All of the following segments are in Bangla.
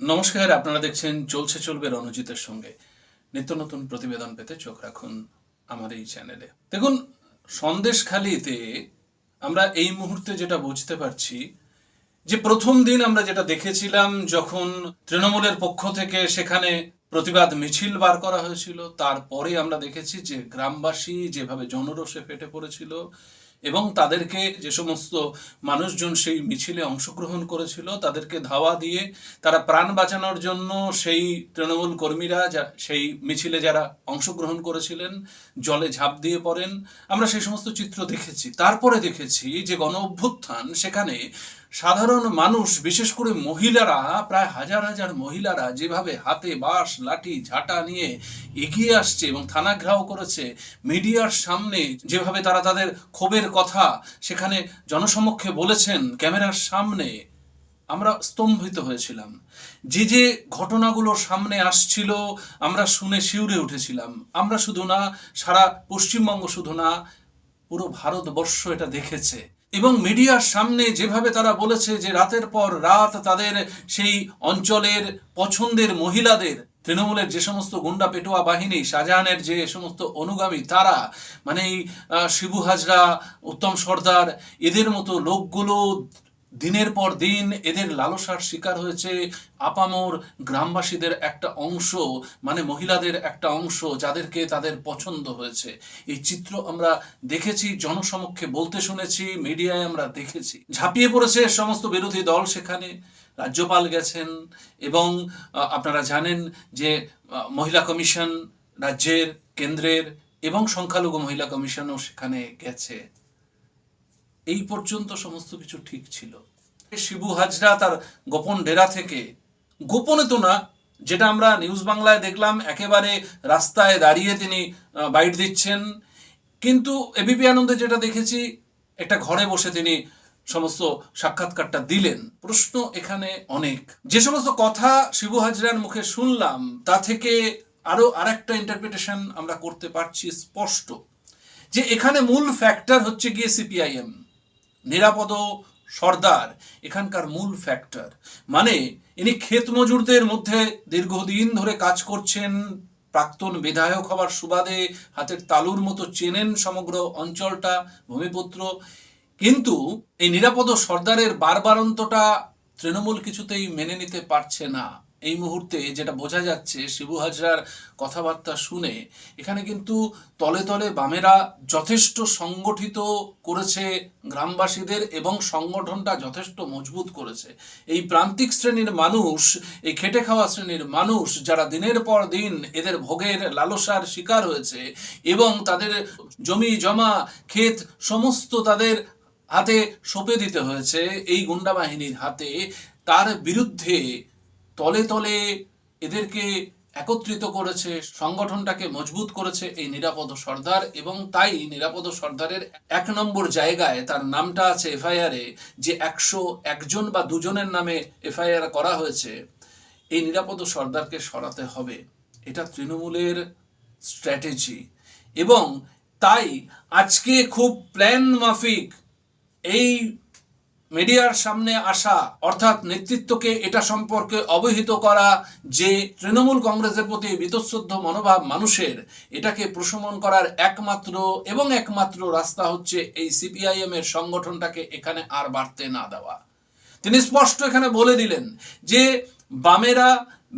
নমস্কার, আপনারা দেখছেন চলছে চলবে রণজিতের সঙ্গে। নিত্য নতুন প্রতিবেদন পেতে চোখ রাখুন আমার এই চ্যানেলে। দেখুন, সন্দেশখালিতে আমরা এই মুহূর্তে যেটা বুঝতে পারছি, যে প্রথম দিন আমরা যেটা দেখেছিলাম যখন তৃণমূলের পক্ষ থেকে সেখানে প্রতিবাদ মিছিল বার করা হয়েছিল, তারপরে আমরা দেখেছি যে গ্রামবাসী যেভাবে জনরোষে ফেটে পড়েছিল এবং তাদেরকে যে সমস্ত মানুষজন সেই মিছিলে অংশগ্রহণ করেছিল, তাদেরকে ধাওয়া দিয়ে তারা প্রাণ বাঁচানোর জন্য সেই তৃণমূল কর্মীরা সেই মিছিলে যারা অংশগ্রহণ করেছিলেন, জলে ঝাঁপ দিয়ে পড়েন। আমরা সেই সমস্ত চিত্র দেখেছি। তারপরে দেখেছি যে গণ অভ্যুত্থান সেখানে সাধারণ মানুষ, বিশেষ করে মহিলারা, প্রায় হাজার হাজার মহিলারা যেভাবে হাতে বাঁশ, লাঠি, ঝাঁটা নিয়ে এগিয়ে আসছে এবং থানা ঘেরাও করেছে, মিডিয়ার সামনে যেভাবে তারা তাদের ক্ষোভের কথা সেখানে জনসমক্ষে বলেছেন, ক্যামেরার সামনে আমরা স্তম্ভিত হয়েছিলাম। যে যে ঘটনাগুলো সামনে আসছিল, আমরা শুনে শিউরে উঠেছিলাম। আমরা শুধু না, সারা পশ্চিমবঙ্গ শুধু না, পুরো ভারতবর্ষ এটা দেখেছে। এবং মিডিয়ার সামনে যেভাবে তারা বলেছে যে রাতের পর রাত তাদের সেই অঞ্চলের পছন্দের মহিলাদের, তৃণমূলের যে সমস্ত গুন্ডা পেটোয়া বাহিনী, শাহজাহানের যে সমস্ত অনুগামী তারা মানে শিবু হাজরা, উত্তম সর্দার, এদের মতো লোকগুলো দিনের পর দিন এদের লালসার শিকার হয়েছে আপামর গ্রামবাসীদের একটা অংশ মানে মহিলাদের একটা অংশ যাদেরকে তাদের পছন্দ হয়েছে। এই চিত্র আমরা দেখেছি, জনসমক্ষে বলতে শুনেছি, মিডিয়ায় আমরা দেখেছি। ঝাঁপিয়ে পড়েছে সমস্ত বিরোধী দল সেখানে। রাজ্যপাল গেছেন এবং আপনারা জানেন যে মহিলা কমিশন রাজ্যের, কেন্দ্রের এবং সংখ্যালঘু মহিলা কমিশনও সেখানে গেছে। এই পর্যন্ত সমস্ত কিছু ঠিক ছিল। শিবু হাজরা তার গোপন ডেরা থেকে, গোপনে তো না, যেটা আমরা নিউজ বাংলায় দেখলাম, একেবারে রাস্তায় দাঁড়িয়ে তিনি বাইট দিচ্ছেন। কিন্তু এবিপি আনন্দে যেটা দেখেছি, একটা ঘরে বসে তিনি সমস্ত সাক্ষাৎকারটা দিলেন। প্রশ্ন এখানে অনেক। যে সমস্ত কথা শিবু হাজরার মুখে শুনলাম, তা থেকে আরও আরেকটা ইন্টারপ্রিটেশন আমরা করতে পারছি স্পষ্ট। যে এখানে মূল ফ্যাক্টর হচ্ছে গিয়ে সিপিআইএম নিরাপদ সর্দার, এখানকার মূল ফ্যাক্টর মানে ইনি ক্ষেত মজুরদের মধ্যে দীর্ঘদিন ধরে কাজ করছেন, প্রাক্তন বিধায়ক হওয়ার সুবাদে হাতের তালুর মতো চেনেন সমগ্র অঞ্চলটা, ভূমিপুত্র। কিন্তু এই নিরাপদ সর্দারের বারবারন্তটা তৃণমূল কিছুতেই মেনে নিতে পারছে না। এই মুহূর্তে যেটা বোঝা যাচ্ছে, শিবু হাজরার কথাবার্তা শুনে, এখানে কিন্তু তলে তলে বামেরা যথেষ্ট সংগঠিত করেছে গ্রামবাসীদের এবং সংগঠনটা যথেষ্ট মজবুত করেছে। এই প্রান্তিক শ্রেণির মানুষ, এই খেটে খাওয়া শ্রেণির মানুষ, যারা দিনের পর দিন এদের ভোগের লালসার শিকার হয়েছে এবং তাদের জমি, জমা, ক্ষেত সমস্ত তাদের হাতে সঁপে দিতে হয়েছে, এই গুন্ডা বাহিনীর হাতে, তার বিরুদ্ধে তলে তলে এদেরকে একত্রিত করেছে, সংগঠনটাকে মজবুত করেছে এই নিরাপদ সর্দার এবং তাই নিরাপদ সর্দারের এক নম্বর জায়গায় তার নামটা আছে এফআইআরে যে একশো একজন বা দুজনের নামে এফআইআর করা হয়েছে, এই নিরাপদ সর্দারকে সরাতে হবে। এটা তৃণমূলের স্ট্র্যাটেজি। এবং তাই আজকে খুব প্ল্যান মাফিক এই মিডিয়ার সামনে আসা, অর্থাৎ নেতৃত্বকে এটা সম্পর্কে অবহিত করা যে তৃণমূল কংগ্রেসের প্রতি বীতশ্রদ্ধ মনোভাব মানুষের, এটাকে প্রশমন করার একমাত্র এবং একমাত্র রাস্তা হচ্ছে এই সিপিআইএম এর সংগঠনটাকে এখানে আর বাড়তে না দেওয়া। তিনি স্পষ্ট এখানে বলে দিলেন যে বামেরা,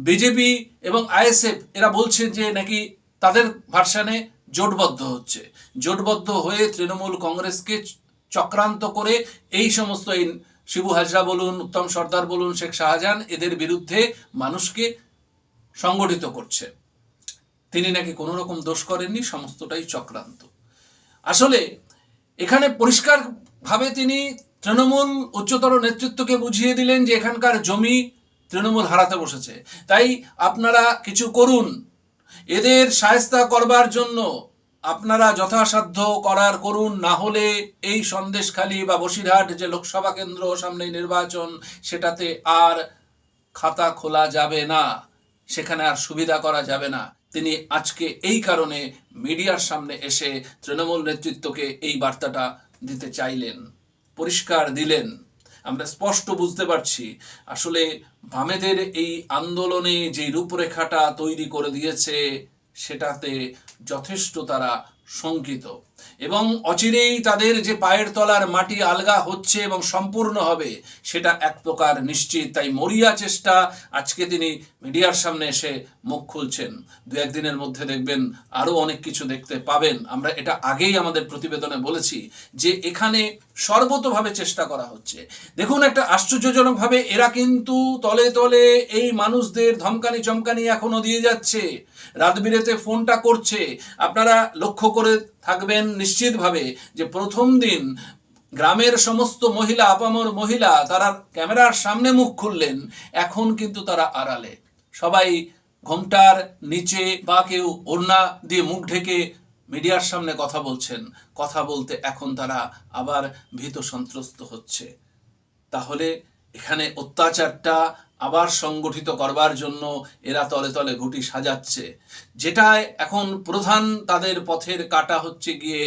বিজেপি এবং আইএসএফ, এরা বলছে যে নাকি তাদের ভার্সানে জোটবদ্ধ হচ্ছে। জোটবদ্ধ হয়ে তৃণমূল কংগ্রেসকে চক্রান্ত করে এই সমস্ত শিবু হাজরা বলুন, উত্তম সর্দার বলুন, শেখ শাহজাহান এদের বিরুদ্ধে মানুষকে সংগঠিত করছে। তিনি নাকি কোনো রকম দোষ করেননি, সমস্তটাই চক্রান্ত। আসলে এখানে পরিষ্কারভাবে তিনি তৃণমূল উচ্চতর নেতৃত্বকে বুঝিয়ে দিলেন যে এখানকার জমি তৃণমূল হারাতে বসেছে। তাই আপনারা কিছু করুন। এদের সায়স্তা করবার জন্য আপনারা যথাসাধ্য করার করুন, না হলে এই সন্দেশখালী বা বসিরহাট যে লোকসভা কেন্দ্র সামনে নির্বাচন, সেটাতে আর খাতা খোলা যাবে না। সেখানে আর সুবিধা করা যাবে না। তিনি আজকে এই কারণে মিডিয়ার সামনে এসে তৃণমূল নেতৃত্বকে এই বার্তাটা দিতে চাইলেন, পরিষ্কার দিলেন। আমরা স্পষ্ট বুঝতে পারছি, আসলে বামেদের এই আন্দোলনে যে রূপরেখাটা তৈরি করে দিয়েছে, সেটাতে যথেষ্ট তারা শঙ্কিত। এবং অচিরেই তাদের যে পায়ের তলার মাটি আলগা হচ্ছে এবং সম্পূর্ণ হবে, সেটা এক প্রকার নিশ্চিত। তাই মরিয়া চেষ্টা, আজকে তিনি মিডিয়ার সামনে এসে মুখ খুলছেন। দু একদিনের মধ্যে দেখবেন আরও অনেক কিছু দেখতে পাবেন। আমরা এটা আগেই আমাদের প্রতিবেদনে বলেছি যে এখানে সর্বতভাবে চেষ্টা করা হচ্ছে। দেখুন একটা আশ্চর্যজনকভাবে এরা কিন্তু তলে তলে এই মানুষদের ধমকানি চমকানি এখনও দিয়ে যাচ্ছে। রাত বিরেতে ফোনটা করছে। আপনারা লক্ষ্য করে থাকবেন নিশ্চিতভাবে যে প্রথম দিন গ্রামের সমস্ত মহিলা, আপামর মহিলা, তারা ক্যামেরার সামনে মুখ খুললেন, এখন কিন্তু তারা আড়ালে। সবাই ঘোমটার নিচে বা কেউ ওড়না দিয়ে মুখ ঢেকে মিডিয়ার সামনে কথা বলছেন, কথা বলতে এখন তারা আবার ভীত সন্ত্রস্ত হচ্ছে। তাহলে এখানে অত্যাচারটা আবার সংগঠিত করবার জন্য এরা তলে তলে ঘুটি সাজাচ্ছে। যেটায় এখন প্রধান তাদের পথের কাটা হচ্ছে গিয়ে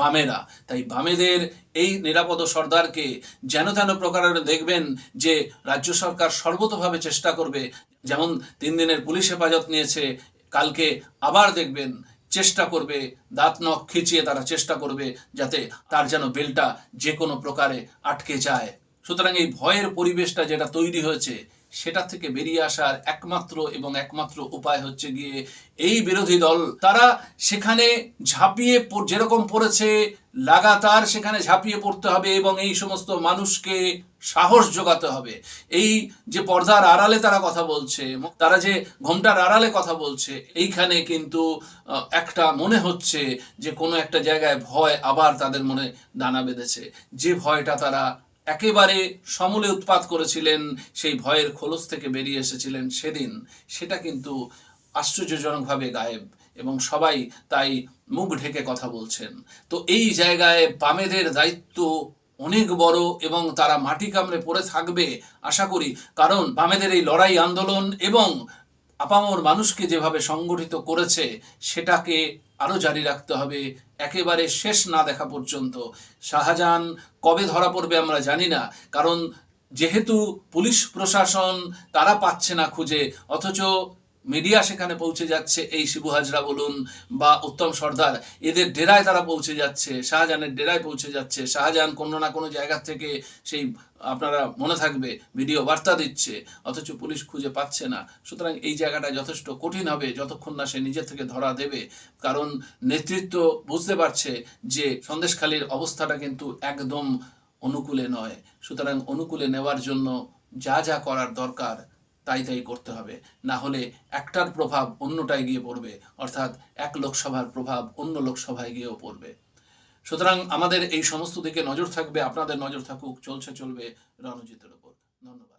বামেরা। তাই বামেদের এই নিরাপদ সর্দারকে যেন তেন প্রকারের দেখবেন যে রাজ্য সরকার সর্বতভাবে চেষ্টা করবে। যেমন তিন দিনের পুলিশ হেফাজত নিয়েছে, কালকে আবার দেখবেন চেষ্টা করবে, দাঁত নখ খিচিয়ে তারা চেষ্টা করবে যাতে তার যেন বেলটা যে কোনো প্রকারে আটকে যায়। সুতরাং এই ভয়ের পরিবেশটা যেটা তৈরি হয়েছে সেটা থেকে বেরিয়ে আসার একমাত্র এবং একমাত্র উপায় হচ্ছে গিয়ে এই বিরোধী দল। তারা সেখানে ঝাঁপিয়ে যেরকম পড়েছে, লাগাতার সেখানে ঝাঁপিয়ে পড়তে হবে এবং এই সমস্ত মানুষকে সাহস যোগাতে হবে। এই যে পর্দার আড়ালে তারা কথা বলছে, তারা যে ঘোমটার আড়ালে কথা বলছে, এইখানে কিন্তু একটা মনে হচ্ছে যে কোনো একটা জায়গায় ভয় আবার তাদের মনে দানা বেঁধেছে। যে ভয়টা তারা একেবারে সমূলে উৎপাত করেছিলেন, সেই ভয়ের খোলস থেকে বেরিয়ে এসেছিলেন সেদিন। সেটা কিন্তু আশ্চর্যজনকভাবে গায়েব এবং সবাই তাই মুখ ঢেকে কথা বলছেন। তো এই জায়গায় বামেদের দায়িত্ব অনেক বড় এবং তারা মাটি কামড়ে পড়ে থাকবে, আশা করি। কারণ বামেদের এই লড়াই আন্দোলন এবং আপামর মানুষকে যেভাবে সংগঠিত করেছে, সেটাকে আরও জারি রাখতে হবে। একেবারে শেষ না দেখা পর্যন্ত। শাহজাহান কবে ধরা পড়বে আমরা জানি না। কারণ যেহেতু পুলিশ প্রশাসন তারা পাচ্ছে না খুঁজে, অথচ মিডিয়া সেখানে পৌঁছে যাচ্ছে, এই শিবু হাজরা বলুন বা উত্তম সর্দার, এদের ডেরায় তারা পৌঁছে যাচ্ছে, শাহজাহানের ডেরায় পৌঁছে যাচ্ছে, শাহজাহান কোনো না কোনো জায়গা থেকে সেই, আপনারা মনে থাকবে, ভিডিও বার্তা দিচ্ছে, অথচ পুলিশ খুঁজে পাচ্ছে না। সুতরাং এই জায়গাটা যথেষ্ট কঠিন হবে, যতক্ষণ না সে নিজে থেকে ধরা দেবে। কারণ নেতৃত্ব বুঝতে পারছে যে সন্দেশখালীর অবস্থাটা কিন্তু একদম অনুকূলে নয়। সুতরাং অনুকূলে নেওয়ার জন্য যা যা করার দরকার তাই তাই করতে হবে। না হলে একটার প্রভাব অন্যটায় গিয়ে পড়বে, অর্থাৎ এক লোকসভার প্রভাব অন্য লোকসভায় গিয়েও পড়বে। সুতরাং আমাদের এই সমস্ত দিকে নজর থাকবে, আপনাদের নজর থাকুক, চলছে, চলবে রণজিতের উপর ধন্যবাদ।